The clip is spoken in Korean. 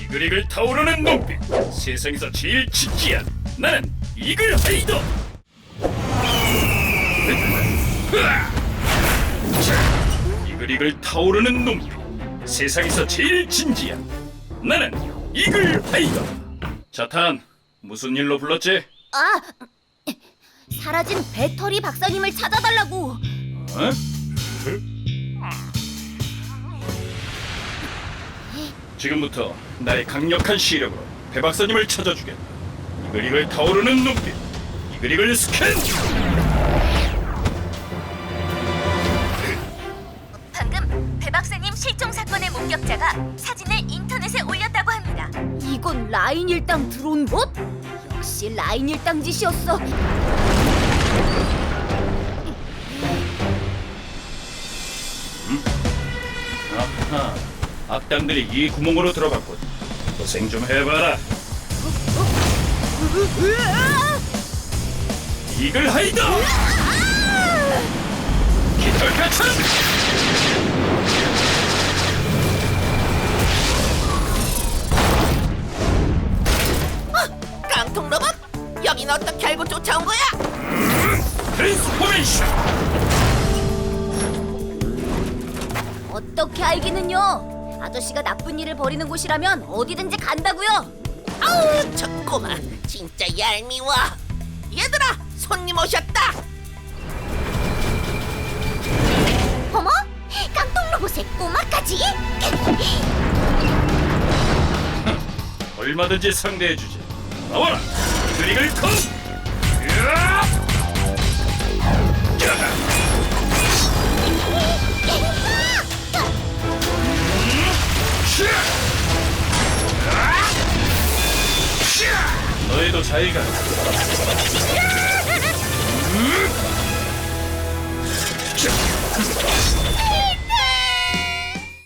이글이글 타오르는 눈빛 세상에서 제일 진지한 나는 이글 하이더 자, 이글이글 타오르는 눈빛 세상에서 제일 진지한 나는 이글 하이더 자탄 무슨 일로 불렀지? 아, 사라진 배터리 박사님을 찾아달라고. 어? 지금부터 나의 강력한 시력으로 배 박사님을 찾아주겠다. 이글이글 타오르는 눈빛, 이글이글 스캔. 방금 배 박사님 실종 사건의 목격자가 사진을 인터넷에 올렸다고 합니다. 이건 라인 일당 드론 봇? 역시 라인 일당 짓이었어. 아하, 악당들이 이 구멍으로 들어갔군. 고생 좀 해봐라. 이글 하이더. 깃털 가천. 깡통 로봇? 여긴 어떻게 알고 쫓아온 거야? 트랜스포메이션. 어떻게 알기는요? 아저씨가 나쁜 일을 벌이는 곳이라면 어디든지 간다고요. 아우 저 꼬마 진짜 얄미워 얘들아 손님 오셨다 어머, 깡통 로봇의 꼬마까지? 얼마든지 상대해주지. 나와라. 드리글 컴. 으아! 너희도 잘 가. 음? 자.